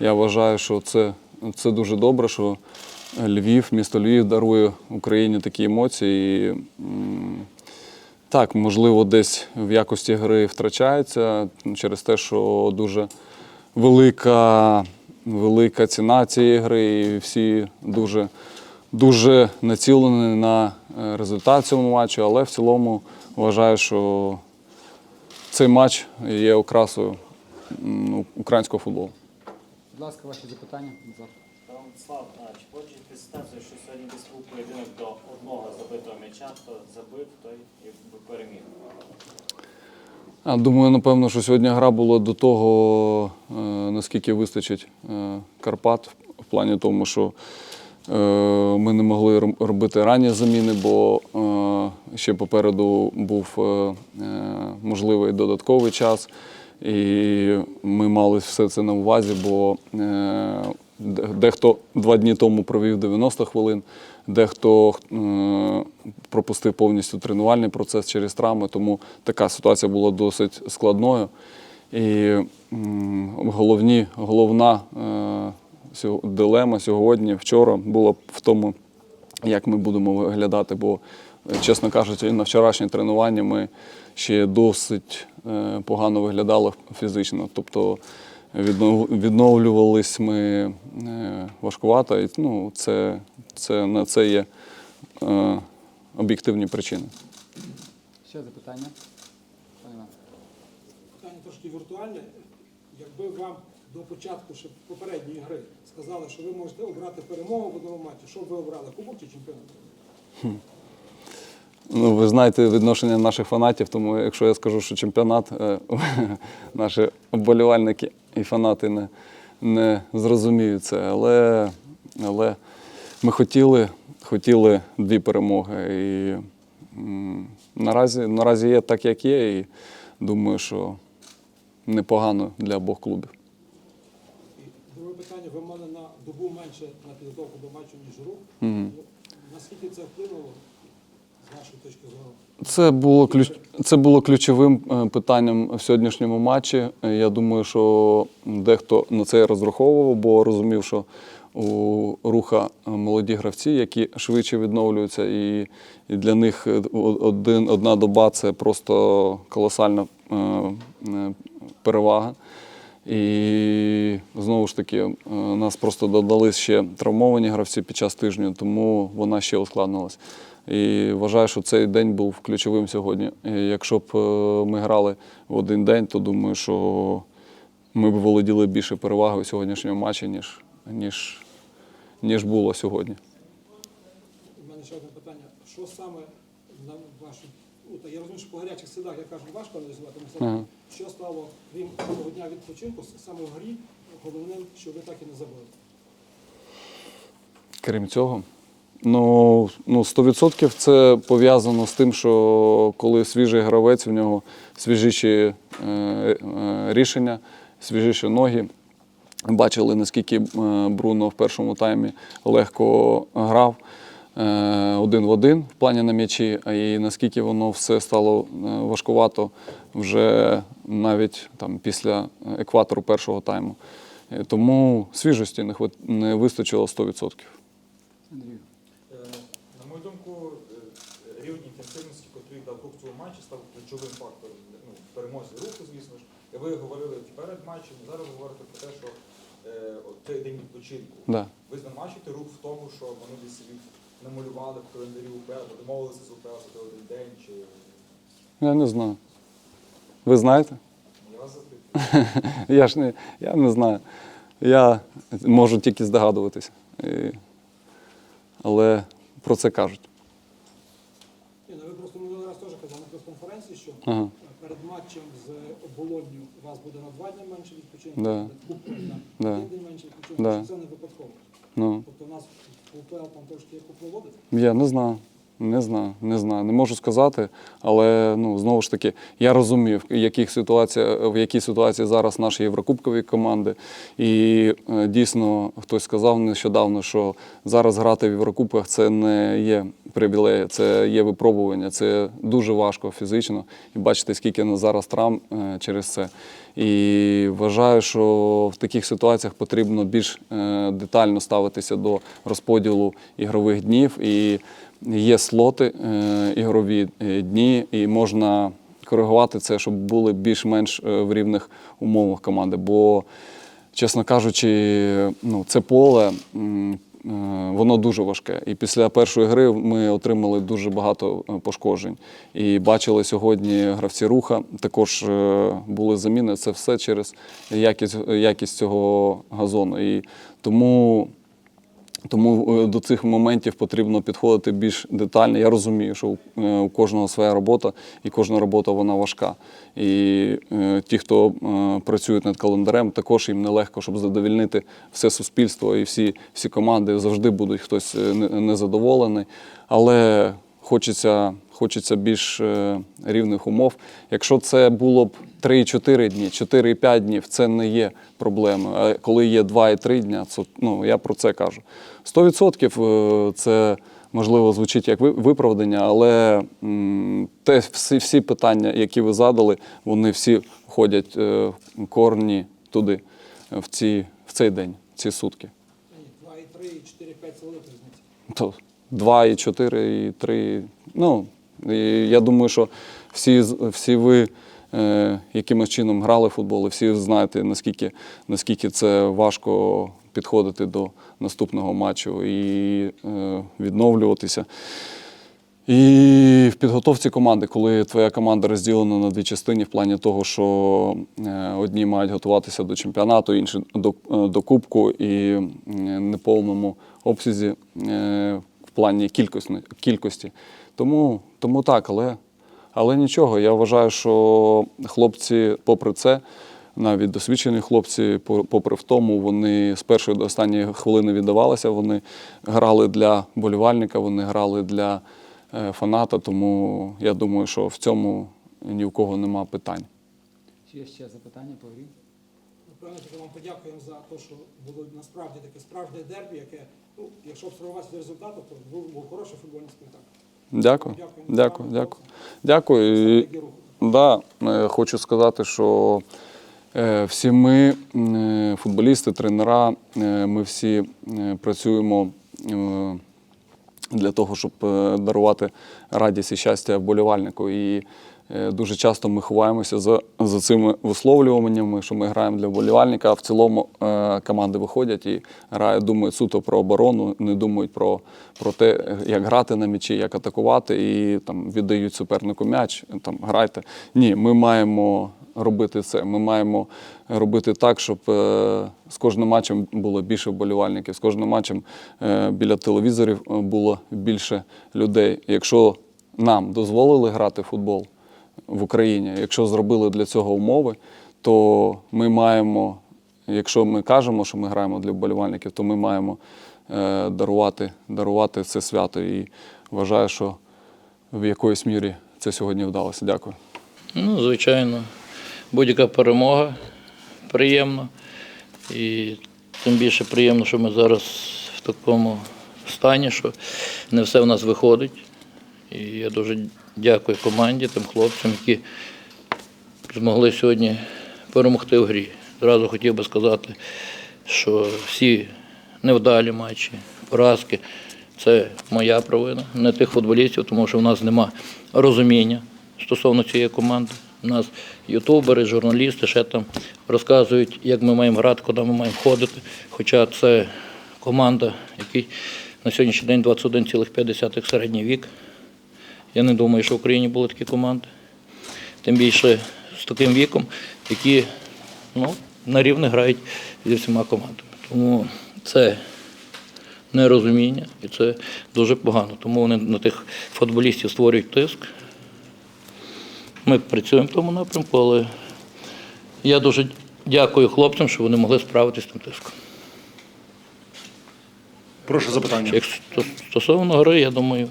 Я вважаю, що це, це дуже добре, що Львів, місто Львів дарує Україні такі емоції. І, так, можливо, десь в якості гри втрачається через те, що дуже велика, велика ціна цієї гри, і всі дуже, дуже націлені на е, результат цього матчу, але в цілому вважаю, що цей матч є окрасою українського футболу. Будь ласка, ваші запитання. Слав, чи погоджуєте ситуацію, що сьогодні десь був поєдинок до одного забитого м'яча, хто забив, той якби переміг? А, Думаю, напевно, що сьогодні гра була до того, е, наскільки вистачить е, Карпат, в плані тому, що е, ми не могли робити ранні заміни, бо е, ще попереду був можливий додатковий час. І ми мали все це на увазі, бо е, дехто два дні тому провів 90 хвилин, дехто е, пропустив повністю тренувальний процес через травми, тому така ситуація була досить складною. І головні, головна е, дилема сьогодні, вчора була в тому, як ми будемо виглядати. Бо, чесно кажучи, на вчорашнє тренування ми ще досить погано виглядали фізично. Тобто відновлювались ми е, важкувато, і ну, це, це, на це є е, об'єктивні причини. Ще запитання. Пане Іван. Питання трошки віртуальне. Якби вам до початку ще попередньої гри сказали, що ви можете обрати перемогу в одному матчі, що б ви обрали? Кубок чи чемпіонат? Ну, ви знаєте відношення наших фанатів, тому якщо я скажу, що чемпіонат, е, наші оболівальники і фанати не, не зрозуміють це. Але, але ми хотіли, хотіли дві перемоги. І наразі, наразі є так, як є, і думаю, що непогано для обох клубів. Друге питання, ви мали на добу менше на підготовку до матчу, ніж рух. Наскільки це вплинуло Це було ключ... це було ключовим е, питанням в сьогоднішньому матчі. Е, Я думаю, що дехто на це розраховував, бо розумів, що у руха е, молоді гравці, які швидше відновлюються, і, для них один, одна доба це просто колосальна перевага. І знову ж таки, нас просто додались ще травмовані гравці під час тижня, тому вона ще ускладнилась. І вважаю, що цей день був ключовим сьогодні. І якщо б е, ми грали в один день, то думаю, що ми б володіли більше перевагою в сьогоднішньому матчі, ніж, ніж, ніж було сьогодні. У мене ще одне питання. Що саме на вашу, я розумію, що по гарячих слідах, я кажу, важко аналізувати, Ага. що стало, крім того дня відпочинку, саме в грі, головним, що ви так і не забили? Крім цього, ну, ну 100% це пов'язано з тим, що коли свіжий гравець, в нього свіжіші е, е, рішення, свіжіші ноги. Бачили, наскільки е, Бруно в першому таймі легко грав е, один в один в плані на м'ячі, а і наскільки воно все стало е, важкувато вже навіть там, після екватору першого тайму. Е, Тому свіжості не вистачило 100%. Андрію. Е, е, рівень інтенсивності, який дав рух в цьому матчі, став ключовим фактором ну, перемозі руху, звісно ж. І ви говорили перед матчем, зараз говорите про те, що е, от цей день відпочинку. Да. Ви звинувачуєте рух в тому, що вони десь собі намалювали в календарі УПЛ, домовилися з УПЛ за один день, чи Я не знаю. Ви знаєте? я вас запитую. Я ж не, я не знаю. Я можу тільки здогадуватися. І... Але про це кажуть. Ні, ну ви просто минулий раз теж казали на прес-конференції, що Ага. перед матчем з оболонню у вас буде на два дні менше відпочинку, Да. перед Кубком на Да. один день менше відпочинку, Да. це не випадково. Ну, Тобто у нас УПЛ там трошки як поплодить. я не знаю. Не знаю, не знаю, не можу сказати, але ну знову ж таки я розумів, в яких в якій ситуації зараз наші єврокубкові команди. І е, дійсно хтось сказав нещодавно, що зараз грати в Єврокубках це не є привілея, це є випробування, це дуже важко фізично. І бачите, скільки на зараз травм е, через це. І вважаю, що в таких ситуаціях потрібно більш е, детально ставитися до розподілу ігрових днів. І є слоти е, ігрові е, дні, і можна коригувати це, щоб були більш-менш е, в рівних умовах команди. Бо, чесно кажучи, ну, це поле. Воно дуже важке. І після першої гри ми отримали дуже багато пошкоджень. І бачили сьогодні гравці руха, також були заміни. Це все через якість, якість цього газону. І тому тому е, до цих моментів потрібно підходити більш детально. Я розумію, що у- е, кожного своя робота, і кожна робота вона важка. І е, ті, хто працюють над календарем, також їм нелегко, щоб задовільнити все суспільство і всі, всі команди. Завжди будуть хтось не- незадоволений. Але хочеться, хочеться більш е, рівних умов. Якщо це було б 3-4 дні, 4-5 днів, це не є проблемою. А коли є 2-3 дня, це, ну, я про це кажу. 100% е, це можливо звучить як виправдання, але м, те, всі, всі питання, які ви задали, вони всі входять е, корні туди, в, ці, в цей день, в ці сутки. Ні, 2 і 3, і 4, 5 це велика різниця. То 2, і 4, і 3. Ну, і я думаю, що всі, всі ви е, якимось чином грали в футбол, і всі знаєте, наскільки, наскільки це важко підходити до наступного матчу і е, відновлюватися. І в підготовці команди, коли твоя команда розділена на дві частини, в плані того, що е, одні мають готуватися до чемпіонату, інші до, е, до кубку, і е, неповному обсязі плані кількості. кількості. Тому, тому так, але, але нічого. Я вважаю, що хлопці, попри це, навіть досвідчені хлопці, по- попри втому, вони з першої до останньої хвилини віддавалися. Вони грали для болівальника, вони грали для е, фаната. Тому я думаю, що в цьому ні в кого нема питань. Чи є ще запитання по грі? Напевно, вам подякуємо за те, що було насправді таке справжнє дербі, яке, ну, якщо обстрагуватися до результату, то був, був хороший футбольний спектакль. Дякую, Дякую. дякую, дякую. І, Да, е, хочу сказати, що е, всі ми, е, футболісти, тренера, ми всі працюємо для того, щоб дарувати радість і щастя вболівальнику. І дуже часто ми ховаємося за, за цими висловлюваннями, що ми граємо для вболівальника, а в цілому е, команди виходять і грають, думають суто про оборону, не думають про, про те, як грати на м'ячі, як атакувати, і там віддають супернику м'яч, там грайте. Ні, ми маємо робити це. Ми маємо робити так, щоб е, з кожним матчем було більше вболівальників, з кожним матчем е, біля телевізорів е, було більше людей. Якщо нам дозволили грати в футбол в Україні, якщо зробили для цього умови, то ми маємо, якщо ми кажемо, що ми граємо для вболівальників, то ми маємо е, дарувати, дарувати це свято. І вважаю, що в якоїсь мірі це сьогодні вдалося. Дякую. Ну, звичайно, будь-яка перемога приємна. І тим більше приємно, що ми зараз в такому стані, що не все в нас виходить. І я дуже дякую команді, тим хлопцям, які змогли сьогодні перемогти в грі. Зразу хотів би сказати, що всі невдалі матчі, поразки це моя провина, не тих футболістів, тому що в нас нема розуміння стосовно цієї команди. У нас ютубери, журналісти ще там розказують, як ми маємо грати, куди ми маємо ходити. Хоча це команда, якій на сьогоднішній день 21,5 середній вік. Я не думаю, що в Україні були такі команди. Тим більше з таким віком, які ну, на рівні грають зі всіма командами. Тому це нерозуміння і це дуже погано. Тому вони на тих футболістів створюють тиск. Ми працюємо в тому напрямку, але я дуже дякую хлопцям, що вони могли справитися з тим тиском. Прошу запитання. Якщо стосовно гри, я думаю,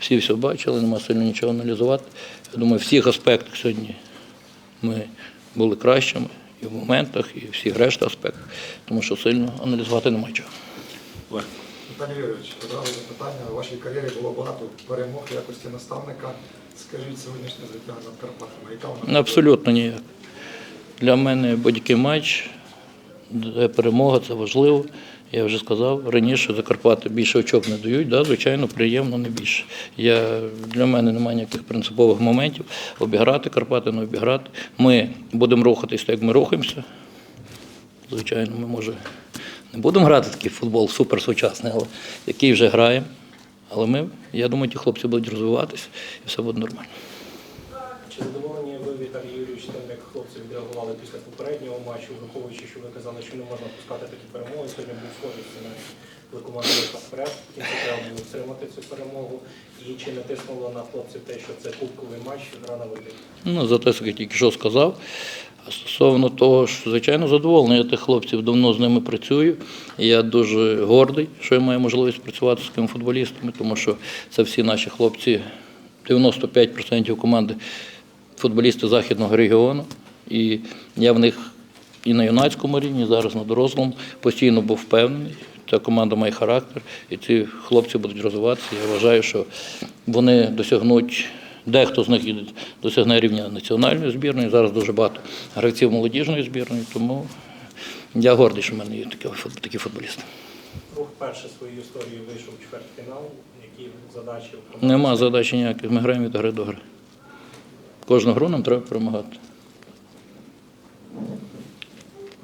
Всі все бачили, нема сильно нічого аналізувати. Я думаю, в всіх аспектах сьогодні ми були кращими і в моментах, і всіх решта аспектах, тому що сильно аналізувати нема чого. Віталій Юрійович, одразу запитання. У вашій кар'єрі було багато перемог в якості наставника. Скажіть сьогоднішнє життя над Карпатами, яка вона? Абсолютно ніяк. Для мене будь-який матч, де перемога це важливо. Я вже сказав раніше, Закарпати більше очок не дають, да, звичайно, приємно не більше. Я, для мене немає ніяких принципових моментів. Обіграти Карпати, не обіграти. Ми будемо рухатись так, як ми рухаємося. Звичайно, ми може не будемо грати такий футбол суперсучасний, але який вже граємо. Але ми, я думаю, ті хлопці будуть розвиватися і все буде нормально. Чи задоволені тим, як хлопці відреагували після попереднього матчу, враховуючи, що ви казали, що не можна пускати такі перемоги. Сьогодні був схожий сценарій, коли команда вийшла вперед, в треба було отримати цю перемогу. І чи не тиснуло на хлопців те, що це кубковий матч, гра на вибір? Ну, за те, що я тільки що сказав. Стосовно того, що, звичайно, задоволений. Я тих хлопців давно з ними працюю. І я дуже гордий, що я маю можливість працювати з такими футболістами, тому що це всі наші хлопці, 95% команди футболісти західного регіону. І я в них і на юнацькому рівні, і зараз на дорослому постійно був впевнений. Ця команда має характер, і ці хлопці будуть розвиватися. Я вважаю, що вони досягнуть, дехто з них досягне рівня національної збірної. Зараз дуже багато гравців молодіжної збірної, тому я гордий, що в мене є такі, такі футболісти. Рух перше своєю історією вийшов у чвертьфінал. Які задачі? Нема задачі ніяких. Ми граємо від гри до гри. Кожну гру нам треба перемагати.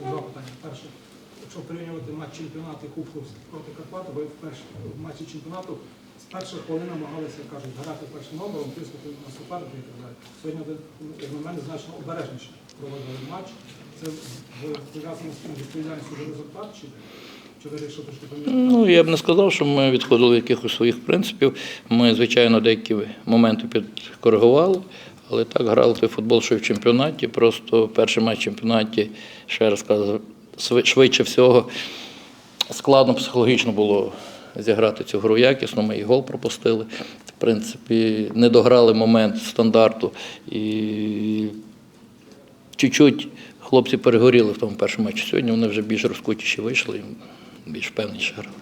Два питання. Перше, якщо порівнювати матч чемпіонату і Кубку проти Карпат, ви в в матчі чемпіонату з перших хвилин намагалися, кажуть, грати першим номером, тиснути на суперника і так далі. Сьогодні ви, як на мене, значно обережніше проводили матч. Це пов'язано з тим відповідальністю за результат, чи? Ну, я б не сказав, що ми відходили від якихось своїх принципів. Ми, звичайно, деякі моменти підкоригували, але так грали той футбол, що в чемпіонаті. Просто перший матч в чемпіонаті, ще раз кажу, швидше всього, складно психологічно було зіграти цю гру якісно. Ми і гол пропустили. В принципі, не дограли момент стандарту. І чуть-чуть хлопці перегоріли в тому першому матчі. Сьогодні вони вже більш розкутіші вийшли більш впевненіше грали.